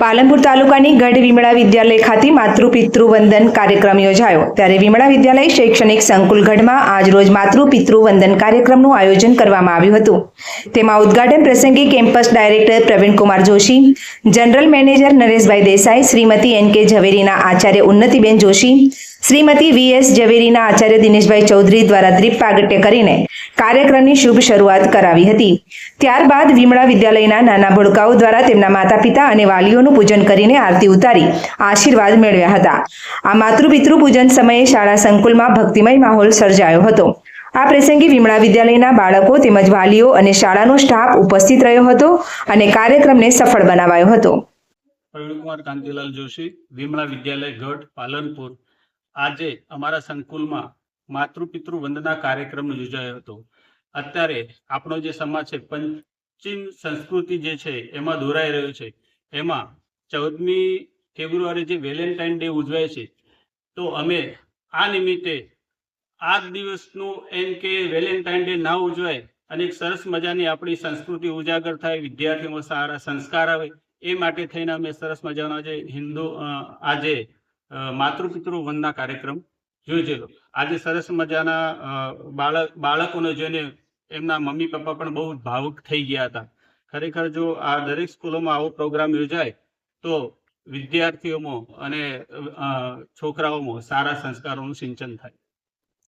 પાલનપુર તાલુકાની ગઢ વિમળા વિદ્યાલય ખાતે માતૃ પિતૃ વંદન કાર્યક્રમ યોજાયો. ત્યારે વિમળા વિદ્યાલય શૈક્ષણિક સંકુલ ગઢમાં આજરોજ માતૃ પિતૃ વંદન કાર્યક્રમનું આયોજન કરવામાં આવ્યું હતું. તેમાં ઉદ્ઘાટન પ્રસંગે campus director Pravinkumar Joshi, general manager Nareshbhai Desai, Shrimati N K ઝવેરીના આચાર્ય ઉન્નતિબેન જોશી શ્રીમતી વી એસ ઝવેરીના આચાર્ય દિનેશભાઈ ચૌધરી દ્વારા દ્રીપ પ્રાગટ્ય કરીને કાર્યક્રમની શુભ શરૂઆત કરાવી હતી. ત્યારબાદ વિમળા વિદ્યાલયના નાના ભોળકાઓ દ્વારા તેમના માતા પિતા અને વાલીઓનું પૂજન કરીને આરતી ઉતારી આશીર્વાદ મેળવ્યા હતા. આ માતૃપિતૃ પૂજન સમયે શાળા સંકુલમાં ભક્તિમય માહોલ સર્જાયો હતો. આ પ્રસંગે વિમળા વિદ્યાલયના બાળકો તેમજ વાલીઓ અને શાળાનો સ્ટાફ ઉપસ્થિત રહ્યો હતો અને કાર્યક્રમને સફળ બનાવાયો હતો. પ્રવીણકુમાર કાંતિલાલ જોશી, વિમળા વિદ્યાલય ગઢ, પાલનપુર. આજે અમારા સંકુલમાં માતૃપિતૃ વંદના કાર્યક્રમ યોજાયો હતો. અત્યારે આપણો જે સમાજ છે પશ્ચિમ સંસ્કૃતિ જે છે, એમાં દોરાઈ રહ્યો છે. એમાં ચૌદમી ફેબ્રુઆરી જે વેલેન્ટાઇન ડે ઉજવાય છે, તો અમે આ નિમિત્તે આ દિવસનું એમ કે વેલેન્ટાઇન ડે ના ઉજવાય અને એક સરસ મજાની આપણી સંસ્કૃતિ ઉજાગર થાય વિદ્યાર્થીઓમાં સારા સંસ્કાર આવે, એ માટે થઈને અમે સરસ મજાનો જે હિન્દુ આજે માતૃપિતૃ વંદના કાર્યક્રમ યોજેલો આજે સરસ મજાના બાળક, બાળકોને જોઈને એમના મમ્મી પપ્પા પણ બહુ ભાવુક થઈ ગયા હતા. ખરેખર જો આ દરેક સ્કૂલોમાં આવો પ્રોગ્રામ યોજાય, તો વિદ્યાર્થીઓમાં અને છોકરાઓમાં સારા સંસ્કારોનું સિંચન થાય.